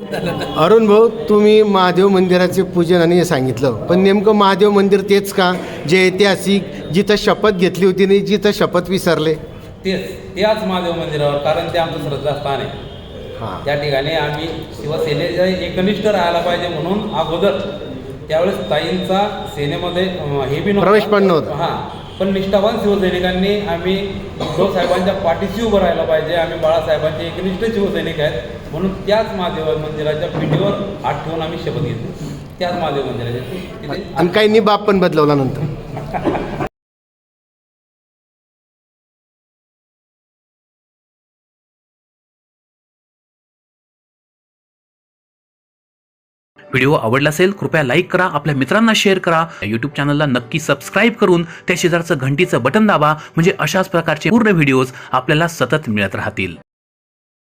अरुण भाऊ तुम्ही महादेव मंदिराचे पूजन आणि हे सांगितलं. पण नेमकं महादेव मंदिर तेच का? जे ऐतिहासिक जिथं शपथ घेतली होती नाही जिथं शपथ विसरले? तेच. त्याच महादेव मंदिरावर कारण ते आमचं श्रद्धास्थान आहे. हां. त्या ठिकाणी आम्ही शिवसेनेचे एकनिष्ठ राहायला पाहिजे म्हणून अगोदर त्यावेळेस ताईंचा सेनेमध्ये हे बी प्रवेश पण नव्हता. हां. पण निष्ठावान शिवसैनिकांनी आम्ही उद्धव साहेबांच्या पाठीशी उभं राहायला पाहिजे. आम्ही बाळासाहेबांचे एकनिष्ठ शिवसैनिक आहेत. म्हणून त्याच महादेव मंदिराच्या पिंडीवर हात ठेवून आम्ही शपथ घेतली त्याच महादेव मंदिराचे तिथे आणि काहींनी बाप पण बदलवला नंतर. व्हिडिओ आवडला असेल कृपया लाईक करा आपल्या मित्रांना शेअर करा. यूट्यूब चॅनलला नक्की सबस्क्राईब करून त्या शेजारचं घंटीचं बटन दाबा म्हणजे अशाच प्रकारचे पूर्ण व्हिडिओज आपल्याला सतत मिळत राहतील.